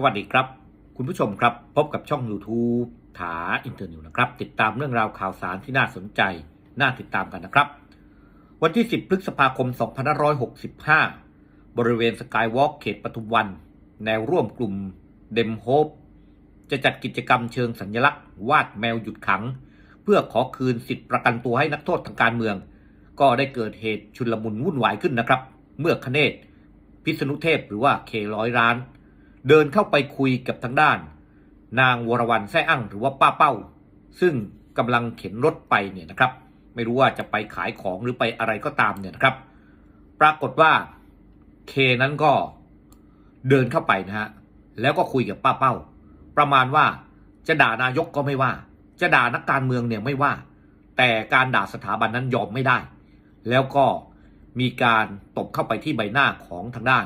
สวัสดีครับ คุณผู้ชมครับ พบกับช่อง YouTube ถาอินเตอร์นิวนะครับ ติดตามเรื่องราวข่าวสารที่น่าสนใจ น่าติดตามกันนะครับ วันที่ 10 พฤษภาคม 2565 บริเวณสกายวอล์กเขตปทุมวัน แนวร่วมกลุ่มเดมโฮปจะจัดกิจกรรมเชิงสัญลักษณ์ วาดแมวหยุดขัง เพื่อขอคืนสิทธิประกันตัวให้นักโทษทางการเมือง ก็ได้เกิดเหตุชุลมุนวุ่นวายขึ้นนะครับ เมื่อคเนศพิษณุเทพหรือว่าเคร้อยร้าน เดินเข้าไปคุยกับทางด้าน นางวรวรรณแซ่อั่งหรือว่าป้าเป้า ซึ่งกำลังเข็นรถไปเนี่ยนะครับ ไม่รู้ว่าจะไปขายของหรือไปอะไรก็ตามเนี่ยนะครับ ปรากฏว่าเคนั้นก็เดินเข้าไปนะฮะแล้วก็คุยกับป้าเป้า ประมาณว่าจะด่านายกก็ไม่ว่า จะด่านักการเมืองเนี่ยไม่ว่า แต่การด่าสถาบันนั้นยอมไม่ได้ แล้วก็มีการตบเข้าไปที่ใบหน้าของทางด้าน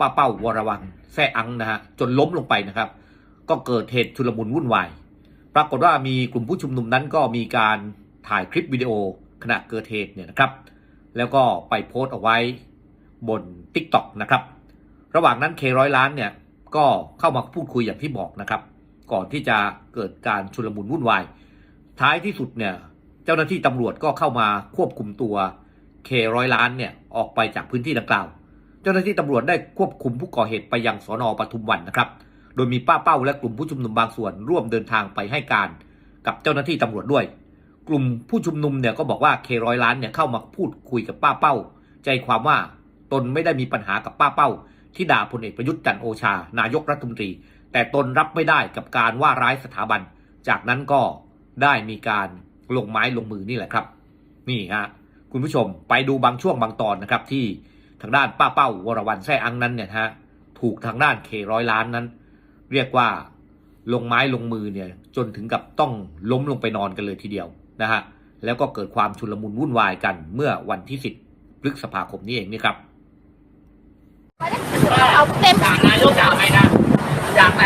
ป้าเป้าวรวังแซ่อังนะฮะจนล้มลงไปนะครับ ก็เกิดเหตุชุลมุนวุ่นวายปรากฏว่ามีกลุ่มผู้ชุมนุมนั้นก็มีการถ่ายคลิปวิดีโอขณะเกิดเหตุเนี่ยนะครับ แล้วก็ไปโพสต์เอาไว้บน t ิ k t o k นะครับ ระหว่างนั้นเคร้อยล้านเนี่ยก็เข้ามาพูดคุยอย่างที่บอกนะครับ ก่อนที่จะเกิดการชุลมุนวุ่นวาย ท้ายที่สุดเนี่ยเจ้าหน้าที่ตำรวจก็เข้ามาควบคุมตัวเคร้อยล้านเนี่ยออกไปจากพื้นที่ดังกล่าว เจ้าหน้าที่ตำรวจได้ควบคุมผู้ก่อเหตุไปยังสอนอปทุมวันนะครับ โดยมีป้าเป้าและกลุ่มผู้ชุมนุมบางส่วนร่วมเดินทางไปให้การ กับเจ้าหน้าที่ตำรวจด้วย กลุ่มผู้ชุมนุมเนี่ยก็บอกว่าเคร้อยล้านเนี่ยเข้ามาพูดคุยกับป้าเป้า ใจความว่าตนไม่ได้มีปัญหากับป้าเป้า ที่ด่าพลเอกประยุทธ์จันโอชา นายกรัฐมนตรี แต่ตนรับไม่ได้กับการว่าร้ายสถาบัน จากนั้นก็ได้มีการลงไม้ลงมือนี่แหละครับ นี่ฮะคุณผู้ชมไปดูบางช่วงบางตอนนะครับที่ ทางด้านป้าเป้าวรวรรณแซ่อังนั้นเนี่ยนะฮะถูกทางด้านเคร้อยล้านนั้น เรียกว่าลงไม้ลงมือเนี่ยจนถึงกับต้องล้มลงไปนอนกันเลยทีเดียวนะฮะแล้วก็เกิดความชุลมุนวุ่นวายกันเมื่อวันที่ 10พฤษภาคมนี้เองนี่ครับเอาเต็มจากนายกจากไหนนะจากไหน